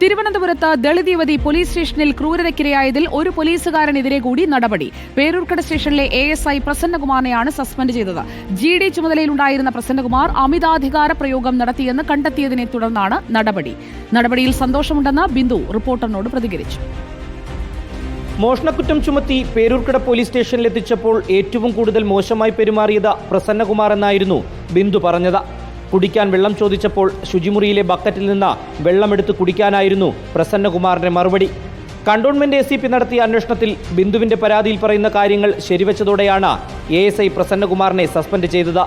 തിരുവനന്തപുരത്ത് ദളിത് യുവതി പോലീസ് സ്റ്റേഷനിൽ ക്രൂരതയ്ക്കിരയായതിൽ ഒരു പോലീസുകാരനെതിരെ കൂടി നടപടി. പേരൂർക്കട സ്റ്റേഷനിലെ എ എസ് ഐ പ്രസന്നകുമാറിനെയാണ് സസ്പെൻഡ് ചെയ്തത്. ജി ഡി ചുമതലയിലുണ്ടായിരുന്ന പ്രസന്നകുമാർ അമിതാധികാര പ്രയോഗം നടത്തിയെന്ന് കണ്ടെത്തിയതിനെ തുടർന്നാണ് നടപടി. നടപടിയിൽ സന്തോഷമുണ്ടെന്ന് ബിന്ദു റിപ്പോർട്ടറിനോട് പ്രതികരിച്ചു. മോഷണക്കുറ്റം ചുമത്തി പേരൂർക്കട പോലീസ് സ്റ്റേഷനിലെത്തിച്ചപ്പോൾ ഏറ്റവും കൂടുതൽ മോശമായി പെരുമാറിയത് പ്രസന്നകുമാർ എന്നായിരുന്നു ബിന്ദു പറഞ്ഞത്. കുടിക്കാൻ വെള്ളം ചോദിച്ചപ്പോൾ ശുചിമുറിയിലെ ബക്കറ്റിൽ നിന്ന് വെള്ളമെടുത്ത് കുടിക്കാനായിരുന്നു പ്രസന്നകുമാറിന്റെ മറുപടി. കണ്ടോൺമെന്റ് എ സി പി നടത്തിയ അന്വേഷണത്തിൽ ബിന്ദുവിന്റെ പരാതിയിൽ പറയുന്ന കാര്യങ്ങൾ ശരിവച്ചതോടെയാണ് എ എസ് ഐ പ്രസന്നകുമാറിനെ സസ്പെൻഡ് ചെയ്തത്.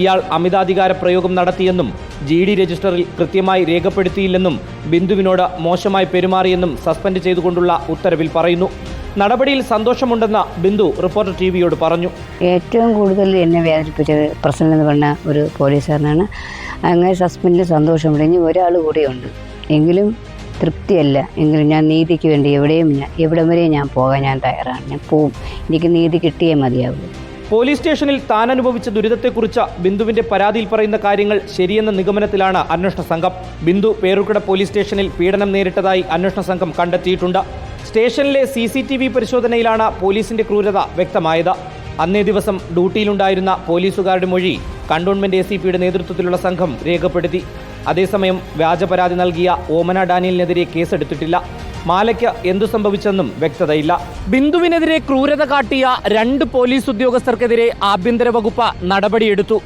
ഇയാൾ അമിതാധികാര പ്രയോഗം നടത്തിയെന്നും ജി ഡി രജിസ്റ്ററിൽ കൃത്യമായി രേഖപ്പെടുത്തിയില്ലെന്നും ബിന്ദുവിനോട് മോശമായി പെരുമാറിയെന്നും സസ്പെൻഡ് ചെയ്തുകൊണ്ടുള്ള ഉത്തരവിൽ പറയുന്നു. നടപടിയിൽ സന്തോഷമുണ്ടെന്ന ബിന്ദു റിപ്പോർട്ടർ ടി വിയോട് പറഞ്ഞു. ഏറ്റവും കൂടുതൽ എന്നെ വേദനിപ്പിച്ചത് പ്രശ്നം എന്ന് പറഞ്ഞ ഒരു പോലീസുകാരനാണ്. അങ്ങനെ സസ്പെൻഡിൽ സന്തോഷമുണ്ട്. ഇനി ഒരാൾ കൂടിയുണ്ട്. എങ്കിലും തൃപ്തിയല്ല. എങ്കിലും ഞാൻ നീതിക്ക് വേണ്ടി എവിടെയും ഞാൻ എവിടെ വരെയും ഞാൻ പോകാൻ ഞാൻ തയ്യാറാണ്. ഞാൻ പോവും. എനിക്ക് നീതി കിട്ടിയേ മതിയാവൂ പോലീസ് സ്റ്റേഷനിൽ താൻ അനുഭവിച്ച ദുരിതത്തെക്കുറിച്ച് ബിന്ദുവിന്റെ പരാതിയിൽ പറയുന്ന കാര്യങ്ങൾ ശരിയെന്ന നിഗമനത്തിലാണ് അന്വേഷണ സംഘം. ബിന്ദു പേരുക്കട പോലീസ് സ്റ്റേഷനിൽ പീഡനം നേരിട്ടതായി അന്വേഷണ സംഘം കണ്ടെത്തിയിട്ടുണ്ട്. സ്റ്റേഷനിലെ സി സി ടി വി പരിശോധനയിലാണ് പോലീസിന്റെ ക്രൂരത വ്യക്തമായത്. അന്നേ ദിവസം ഡ്യൂട്ടിയിലുണ്ടായിരുന്ന പോലീസുകാരുടെ മൊഴി കണ്ടോൺമെന്റ് എ സി പിയുടെ നേതൃത്വത്തിലുള്ള സംഘം രേഖപ്പെടുത്തി. അതേസമയം വ്യാജ പരാതി നൽകിയ ഓമന ഡാനിയലിനെതിരെ കേസെടുത്തിട്ടില്ല. മാലയ്ക്ക് എന്തു സംഭവിച്ചെന്നും വ്യക്തതയില്ല. ബിന്ദുവിനെതിരെ ക്രൂരത കാട്ടിയ രണ്ട് പോലീസ് ഉദ്യോഗസ്ഥർക്കെതിരെ ആഭ്യന്തര വകുപ്പ് നടപടിയെടുത്തു.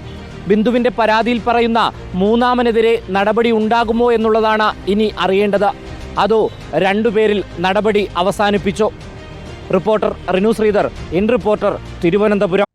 ബിന്ദുവിന്റെ പരാതിയിൽ പറയുന്ന മൂന്നാമനെതിരെ നടപടി ഉണ്ടാകുമോ എന്നുള്ളതാണ് ഇനി അറിയേണ്ടത്. അതോ രണ്ടുപേരിൽ നടപടി അവസാനിപ്പിച്ചോ? Reporter Rinu Sreedhar in reporter Thiruvananthapuram.